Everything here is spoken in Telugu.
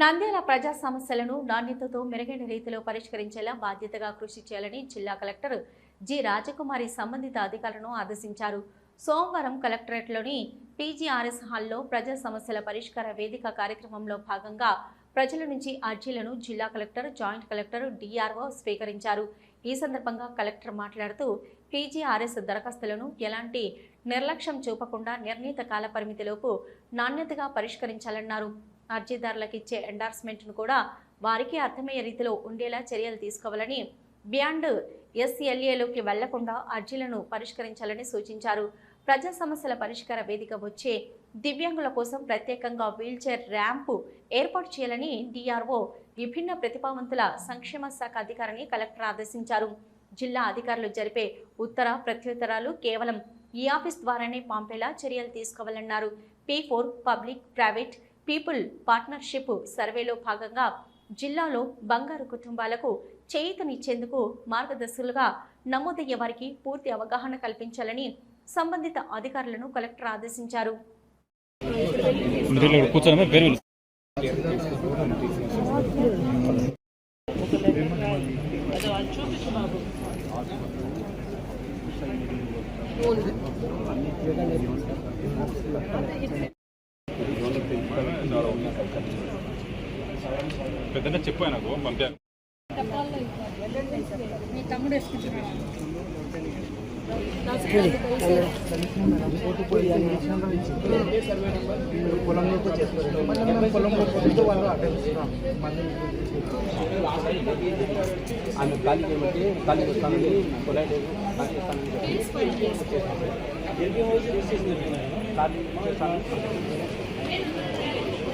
నంద్యాల ప్రజా సమస్యలను నాణ్యతతో మెరుగైన రీతిలో పరిష్కరించేలా బాధ్యతగా కృషి చేయాలని జిల్లా కలెక్టర్ జి రాజకుమారి సంబంధిత అధికారులను ఆదేశించారు. సోమవారం కలెక్టరేట్లోని పీజీఆర్ఎస్ హాల్లో ప్రజా సమస్యల పరిష్కార వేదిక కార్యక్రమంలో భాగంగా ప్రజల నుంచి అర్జీలను జిల్లా కలెక్టర్ జాయింట్ కలెక్టర్ డిఆర్ఓ స్వీకరించారు. ఈ సందర్భంగా కలెక్టర్ మాట్లాడుతూ పీజీఆర్ఎస్ దరఖాస్తులను ఎలాంటి నిర్లక్ష్యం చూపకుండా నిర్ణీత కాల పరిమితిలోపు నాణ్యతగా పరిష్కరించాలన్నారు. అర్జీదారులకు ఇచ్చే ఎండార్స్మెంట్ను కూడా వారికి అర్థమయ్యే రీతిలో ఉండేలా చర్యలు తీసుకోవాలని బియాండ్ ఎస్ఎల్ఏలోకి వెళ్ళకుండా అర్జీలను పరిష్కరించాలని సూచించారు. ప్రజా సమస్యల పరిష్కార వేదిక వచ్చే దివ్యాంగుల కోసం ప్రత్యేకంగా వీల్చైర్ ర్యాంపు ఏర్పాటు చేయాలని డిఆర్ఓ విభిన్న ప్రతిభావంతుల సంక్షేమ శాఖ అధికారిని కలెక్టర్ ఆదేశించారు. జిల్లా అధికారులు జరిపే ఉత్తర ప్రత్యుత్తరాలు కేవలం ఈ ఆఫీస్ ద్వారానే పంపేలా చర్యలు తీసుకోవాలన్నారు. P four public private people partnership సర్వేలో భాగంగా జిల్లాలో బంగారు కుటుంబాలకు చేయూతనిచ్చేందుకు మార్గదర్శకులుగా నమోదయ్యే వారికి పూర్తి అవగాహన కల్పించాలని సంబంధిత అధికారులను కలెక్టర్ ఆదేశించారు. మీరు పెద్దనే చెప్పు నాకు పంపాను మీ తమ్ముడు ఆమె చేస్తానని ఖాళీ చేస్తాను డిఆర్డీఎస్ ఆఫీసర్ సార్ అడిగి సచివాలయంలో